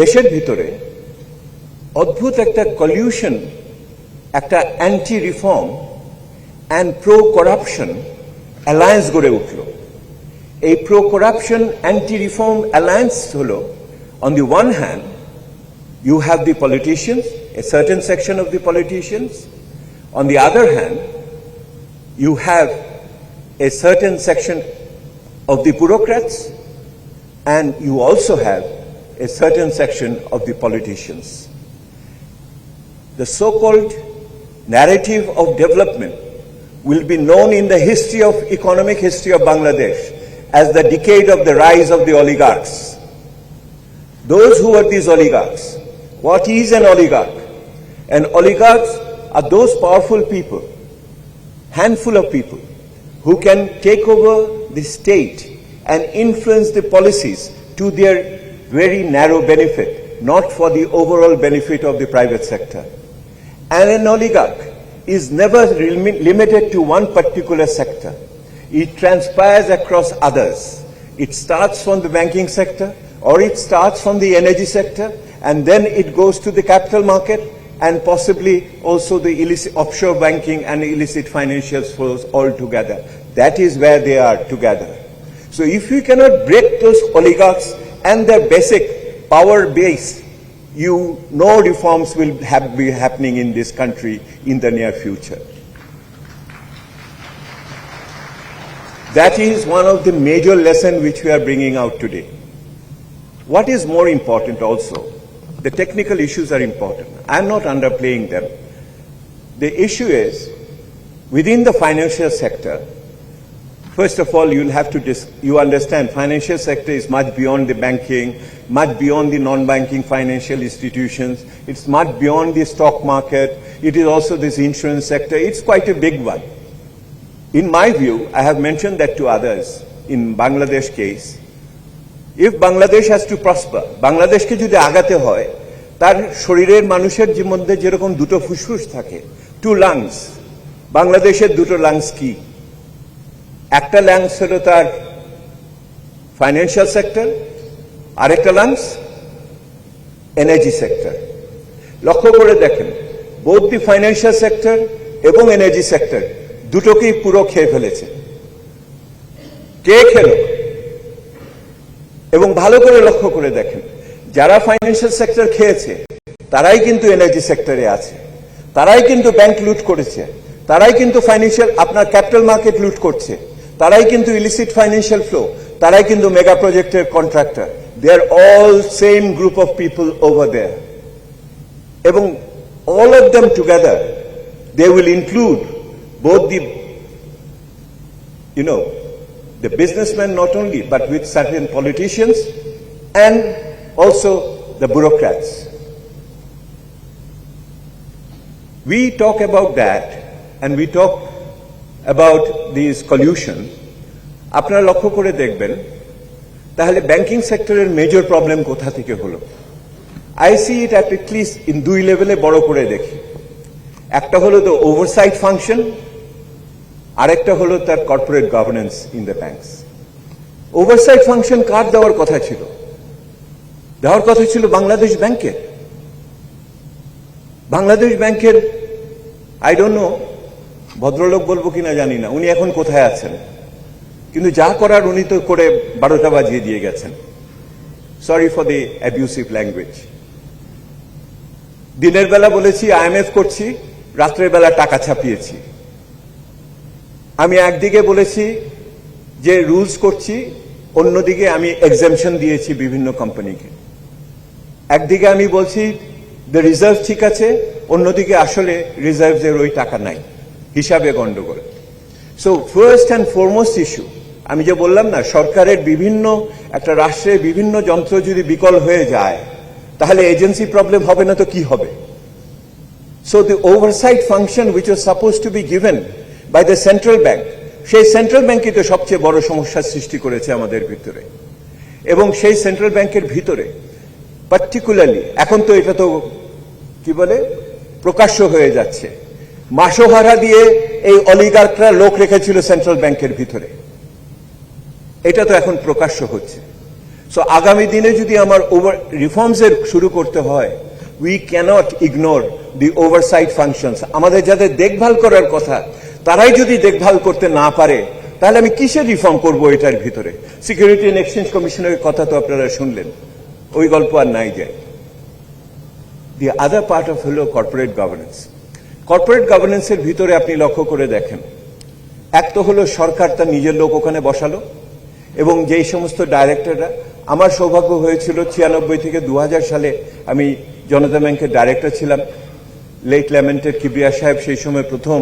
দেশের ভিতরে অদ্ভুত একটা কলিউশন একটা anti reform and pro corruption alliance গড়ে উঠল। এই pro corruption anti reform alliance হল on the one hand you have the politicians a certain section of the politicians on the other hand you have a certain section of the bureaucrats and you also have a certain section of the politicians. The so called narrative of development will be known in the history of economic history of Bangladesh as the decade of the rise of the oligarchs. Those who are these oligarchs, what is an oligarch? An oligarchs are those powerful people, handful of people, who can take over the state and influence the policies to their very narrow benefit, not for the overall benefit of the private sector. And an oligarch is never limited to one particular sector. It transpires across others. It starts from the banking sector, or it starts from the energy sector, and then it goes to the capital market, and possibly also the illicit offshore banking and illicit financial flows all together. That is where they are together. So if we cannot break those oligarchs and their basic power base, you no reforms will have, be happening in this country in the near future. That is one of the major lessons which we are bringing out today. What is more important also, the technical issues are important. I'm not underplaying them. The issue is, within the financial sector, First of all, you'll have to dis- you understand financial sector is much beyond the banking, much beyond the non-banking financial institutions. It's much beyond the stock market. It is also this insurance sector. It's quite a big one. In my view, I have mentioned that to others in Bangladesh case. If Bangladesh has to prosper, বাংলাদেশকে যদি আগাতে হয় তার শরীরের মানুষের মধ্যে যেরকম দুটো ফুসফুস থাকে টু লাংস বাংলাদেশের দুটো লাংস কি একটা লাংস হলো তার ফাইন্যান্সিয়াল সেক্টর আরেকটা লাংস এনার্জি সেক্টর লক্ষ্য করে দেখেন বোধ দি ফাইন্যান্সিয়াল সেক্টর এবং এনার্জি সেক্টর দুটোকেই পুরো খেয়ে ফেলেছে। কে খেলো? এবং ভালো করে লক্ষ্য করে দেখেন, যারা ফাইন্যান্সিয়াল সেক্টর খেয়েছে, তারাই কিন্তু এনার্জি সেক্টরে আছে। তারাই কিন্তু ব্যাংক লুট করেছে। তারাই কিন্তু ফাইন্যান্সিয়াল আপনার ক্যাপিটাল মার্কেট লুট করছে। তারাই কিন্তু ইলিসিট ফাইন্যান্সিয়াল ফ্লো তারাই কিন্তু মেগা প্রজেক্টের contractor they are all same group of people over there এবং all of them together, they will include both the, you know, the businessmen not only, but with certain politicians and also the bureaucrats. We talk about that and we talk about this collusion. আপনারা লক্ষ্য করে দেখবেন, তাহলে banking সেক্টরের major problem কোথা থেকে হলো? I see it at least in দুই লেভেলে বড় করে দেখি। একটা হলো তো ওভারসাইট ফাংশন আরেকটা হলো তার corporate governance in the banks oversight function কার দেওয়ার কথা ছিল? দেওয়ার কথা ছিল বাংলাদেশ ব্যাংকের। বাংলাদেশ ব্যাংকের আই ডোন্ট নো ভদ্রলোক বলব কিনা জানি না, উনি এখন কোথায় আছেন? কিন্তু যা করার উনি তো করে বারোটা বাজিয়ে দিয়ে গেছেন। Sorry for the abusive language দিনের বেলা বলেছি আইএমএফ করছি, রাত্রের বেলা টাকা ছাপিয়েছি। আমি একদিকে বলেছি যে রুলস করছি, অন্যদিকে আমি এক্সামশন দিয়েছি বিভিন্ন কোম্পানিকে। একদিকে আমি বলছি দ্য রিজার্ভ ঠিক আছে, অন্যদিকে আসলে রিজার্ভের ওই টাকা নাই। হিসাবে গন্ডগোল। So first and foremost issue আমি যে বললাম না, সরকারের বিভিন্ন, একটা রাষ্ট্রের বিভিন্ন যন্ত্র যদি বিকল হয়ে যায়, তাহলে এজেন্সি প্রবলেম হবে না তো কি হবে? So the oversight function which was suppose to be given by the central bank সেই সেন্ট্রাল ব্যাংকই তো সবচেয়ে বড় সমস্যার সৃষ্টি করেছে আমাদের ভিতরে। এবং সেই সেন্ট্রাল ব্যাংকের ভিতরে পার্টিকুলারলি এখন তো এটা তো, কি বলে, প্রকাশ্য হয়ে যাচ্ছে। মাসোহারা দিয়ে এই অলিগার্করা লোক রেখেছিল সেন্ট্রাল ব্যাংকের ভিতরে। এটা তো এখন প্রকাশ্য হচ্ছে। সো আগামী দিনে যদি আমার ওভার রিফর্মস এর শুরু করতে হয় we cannot ignore the oversight functions আমাদের যাদের দেখভাল করার কথা, তারাই যদি দেখভাল করতে না পারে, তাহলে আমি কিসের রিফর্ম করব এটার ভিতরে? সিকিউরিটি অ্যান্ড এক্সচেঞ্জ কমিশনের কথা তো আপনারা শুনলেন। ওই গল্প আর নাই যায়। দি আদার পার্ট অফ হলো কর্পোরেট গভর্নেন্স কর্পোরেট গভর্নেন্সের ভিতরে আপনি লক্ষ্য করে দেখেন। এক তো হলো সরকার তার নিজের লোক ওখানে বসালো, এবং যেই সমস্ত ডাইরেক্টররা আমার সৌভাগ্য হয়েছিল ছিয়ানব্বই থেকে দু হাজার সালে আমি জনতা ব্যাংকের ডাইরেক্টর ছিলাম। লেট ল্যামেন্টের কিবরিয়া সাহেব সেই সময় প্রথম,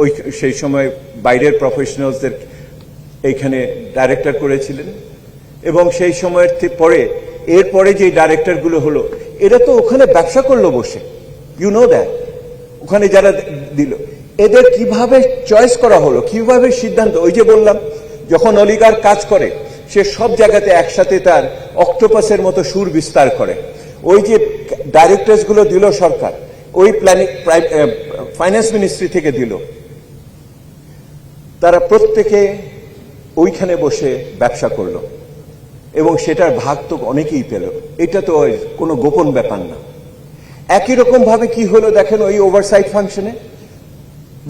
ওই সেই সময় বাইরের প্রফেশনালসদের এইখানে ডাইরেক্টর করেছিলেন। এবং সেই সময়ের পরে, এরপরে যে ডাইরেক্টরগুলো হলো, এরা তো ওখানে ব্যবসা করল বসে। ইউ নো দ্যাট ওখানে যারা দিল। এদের কীভাবে চয়েস করা হলো, কীভাবে সিদ্ধান্ত? ওই যে বললাম, যখন অলিগার কাজ করে, সে সব জায়গাতে একসাথে তার অক্টোপাসের মতো সুর বিস্তার করে। ওই যে ডাইরেক্টরসগুলো দিল সরকার, ওই প্ল্যানিং ফাইন্যান্স মিনিস্ট্রি থেকে দিল। তারা প্রত্যেকে ওইখানে বসে ব্যবসা করল। এবং সেটার ভাগ তো অনেকেই পেল। এটা তো কোনো গোপন ব্যাপার না। একই রকম ভাবে কি হলো দেখেন ওই ওভারসাইট ফাংশনে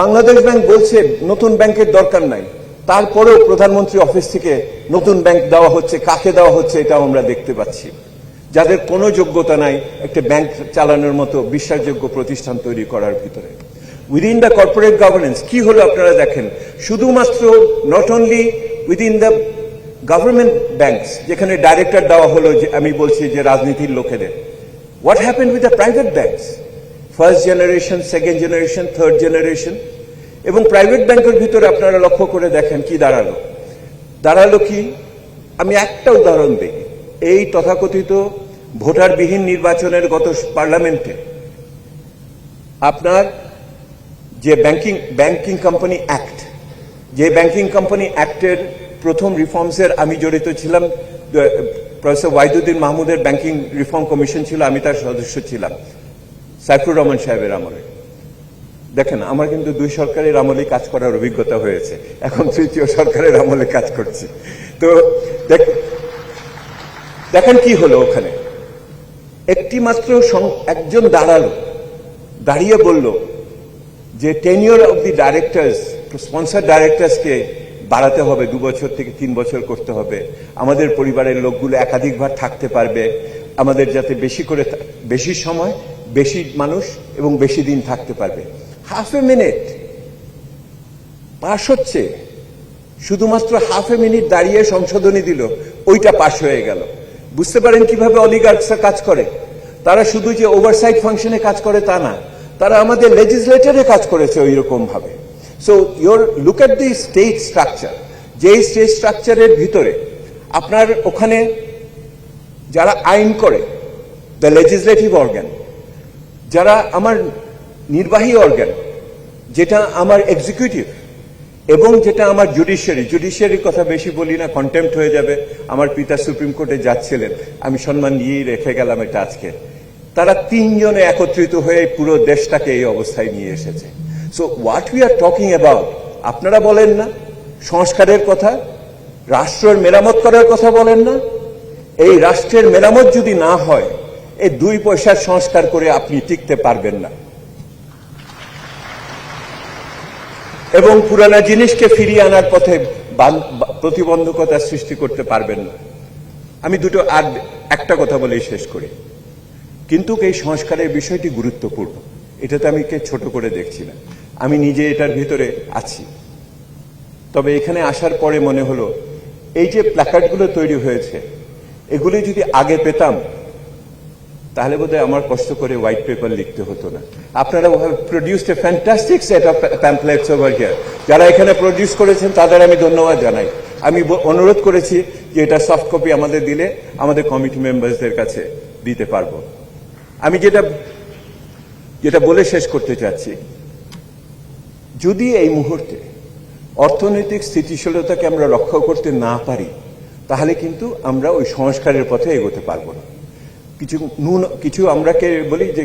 বাংলাদেশ ব্যাংক বলছে নতুন ব্যাংকের দরকার নাই। তারপরেও প্রধানমন্ত্রী অফিস থেকে নতুন ব্যাংক দেওয়া হচ্ছে, কাকে দেওয়া হচ্ছে এটাও আমরা দেখতে পাচ্ছি। যাদের কোনো যোগ্যতা নাই, একটা ব্যাংক চালানোর মতো বিশ্বাসযোগ্য প্রতিষ্ঠান তৈরি করার ভিতরে। উইদিন দ্য কর্পোরেট গভর্নেন্স কি হলো আপনারা দেখেন? শুধুমাত্র not only within the government banks যেখানে ডাইরেক্টর দেওয়া হলো যে আমি বলছি যে রাজনীতির লোকেদের। What happen with the private banks first generation second generation third generation এবং প্রাইভেট ব্যাংকের ভিতরে আপনারা লক্ষ্য করে দেখেন কি দাঁড়াল। দাঁড়াল কি? আমি একটা উদাহরণ দিই। এই তথাকথিত ভোটারবিহীন নির্বাচনের গত পার্লামেন্টে আপনার যে ব্যাংকিং ব্যাংকিং কোম্পানি অ্যাক্ট, যে ব্যাংকিং কোম্পানি অ্যাক্টের প্রথম রিফর্মসের আমি জড়িত ছিলাম প্রফেসর ওয়াইদুদ্দিন মাহমুদের ব্যাংকিং রিফর্ম কমিশন ছিল, আমি তার সদস্য ছিলাম। সাইফুর রহমান সাহেবের আমলে। দেখেন, আমার কিন্তু দুই সরকারের আমলে কাজ করার অভিজ্ঞতা হয়েছে। এখন তৃতীয় সরকারের আমলে কাজ করছি। তো দেখ- দেখেন কি হলো ওখানে। একটি মাত্র একজন দাঁড়াল। দাঁড়িয়ে বলল যে tenure of the directors sponsor ডাইরেক্টরসকে বাড়াতে হবে, দু বছর থেকে তিন বছর করতে হবে। আমাদের পরিবারের লোকগুলো একাধিকবার থাকতে পারবে। আমাদের যাতে বেশি করে বেশি সময়, বেশি মানুষ এবং বেশি দিন থাকতে পারবে। হাফ এ মিনিট পাশ হচ্ছে। শুধুমাত্র হাফ এ মিনিট দাঁড়িয়ে সংশোধনী দিল, ওইটা পাশ হয়ে গেল। বুঝতে পারেন কীভাবে অলিগার্কসরা কাজ করে? তারা শুধু যে ওভারসাইট ফাংশনে কাজ করে তা না, তারা আমাদের লেজিসলেটরে কাজ করেছে ওই রকম ভাবে so your look at the state structure যে স্টেট স্ট্রাকচারের ভিতরে আপনার ওখানে যারা আইন করে দ্য লেজিসলেটিভ অর্গ্যান যারা আমার নির্বাহী অর্গ্যান যেটা আমার এক্সিকিউটিভ এবং যেটা আমার জুডিশিয়ারি জুডিশিয়ারির কথা বেশি বলি না কন্টেম্পট হয়ে যাবে, আমার পিতা সুপ্রিম কোর্টে যাচ্ছিলেন, আমি সম্মান দিয়েই রেখে গেলাম এটা আজকে। তারা তিনজনে একত্রিত হয়ে পুরো দেশটাকে এই অবস্থায় নিয়ে এসেছে। So what we are talking about আপনারা বলেন না? সংস্কারের কথা? রাষ্ট্রের মেরামত করার কথা বলেন না? এই রাষ্ট্রের মেরামত যদি না হয়, এই দুই পয়সার সংস্কার করে আপনি টিকতে পারবেন না। এবং পুরানা জিনিসকে ফিরিয়ে আনার পথে বান- প্রতিবন্ধকতা সৃষ্টি করতে পারবেন না। আমি দুটো আর একটা কথা বলেই শেষ করি। কিন্তু এই সংস্কারের বিষয়টি গুরুত্বপূর্ণ। এটাতে আমি কে ছোট করে দেখছি না। আমি নিজে এটার ভিতরে আছি। তবে এখানে আসার পরে মনে হলো, এই যে প্ল্যাকার্ডগুলো তৈরি হয়েছে এগুলি যদি আগে পেতাম, তাহলে বোধহয় আমার কষ্ট করে হোয়াইট পেপার লিখতে হতো না। আপনারা produced a fantastic set of pamphlets over here যারা এখানে প্রডিউস করেছেন, তাদের আমি ধন্যবাদ জানাই। আমি অনুরোধ করেছি যে এটা সফট কপি আমাদের দিলে, আমাদের কমিটি মেম্বারসদের কাছে দিতে পারব। আমি যেটা যেটা বলে শেষ করতে চাচ্ছি যদি এই মুহূর্তে অর্থনৈতিক স্থিতিশীলতাকে আমরা রক্ষা করতে না পারি, তাহলে কিন্তু আমরা ওই সংস্কারের পথে এগোতে পারব না। কিছু নুন, কিছু আমরা কে বলি যে,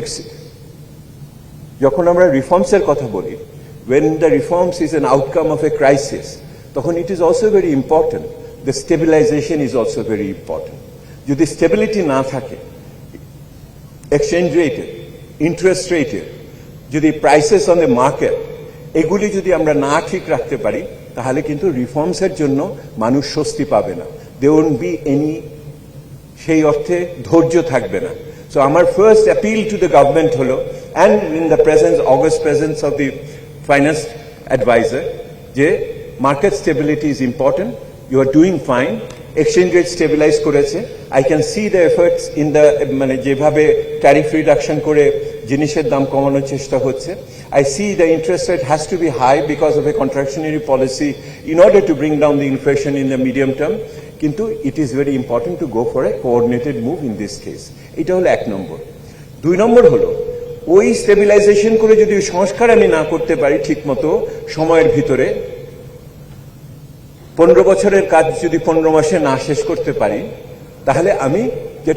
যখন আমরা রিফর্মসের কথা বলি when the reforms is an outcome of a crisis তখন it is also very important the stabilization is also very important যদি স্টেবিলিটি না থাকে এক্সচেঞ্জ রেটে ইন্টারেস্ট রেটে যদি প্রাইসেস অন দ্য মার্কেট এগুলি যদি আমরা না ঠিক রাখতে পারি, তাহলে কিন্তু রিফর্মসের জন্য মানুষ স্বস্তি পাবে না। দে বি এনি সেই অর্থে ধৈর্য থাকবে না। সো আমার first appeal to the government হলো and in the presence august presence of the finance adviser যে market stability is important you are doing fine exchange rate stabilize করেছে I can see the efforts in the মানে যেভাবে tariff reduction করে জিনিসের দাম কমানোর চেষ্টা হচ্ছে। I see the interest rate has to be high because of a contractionary policy in order to bring down the inflation in the medium term কিন্তু it is very important to go for a coordinated move in this case এটা হলো এক নম্বর। দুই নম্বর হল, ওই stabilisation করে যদি সংস্কার আমি না করতে পারি ঠিকমতো সময়ের ভিতরে, পনেরো বছরের কাজ যদি পনেরো মাসে না শেষ করতে পারি, তাহলে আমি যে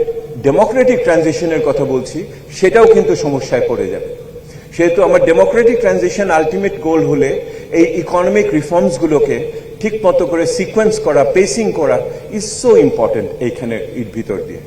ডেমোক্রেটিক ট্রানজিশনের কথা বলছি, সেটাও কিন্তু সমস্যায় পড়ে যাবে। সেহেতু আমার ডেমোক্রেটিক ট্রানজিশন আলটিমেট গোল হলে এই ইকোনমিক রিফর্মসগুলোকে ঠিক মতো করে সিকোয়েন্স করা পেসিং করা ইজ সো ইম্পর্টেন্ট এইখানে ভিতর দিয়ে।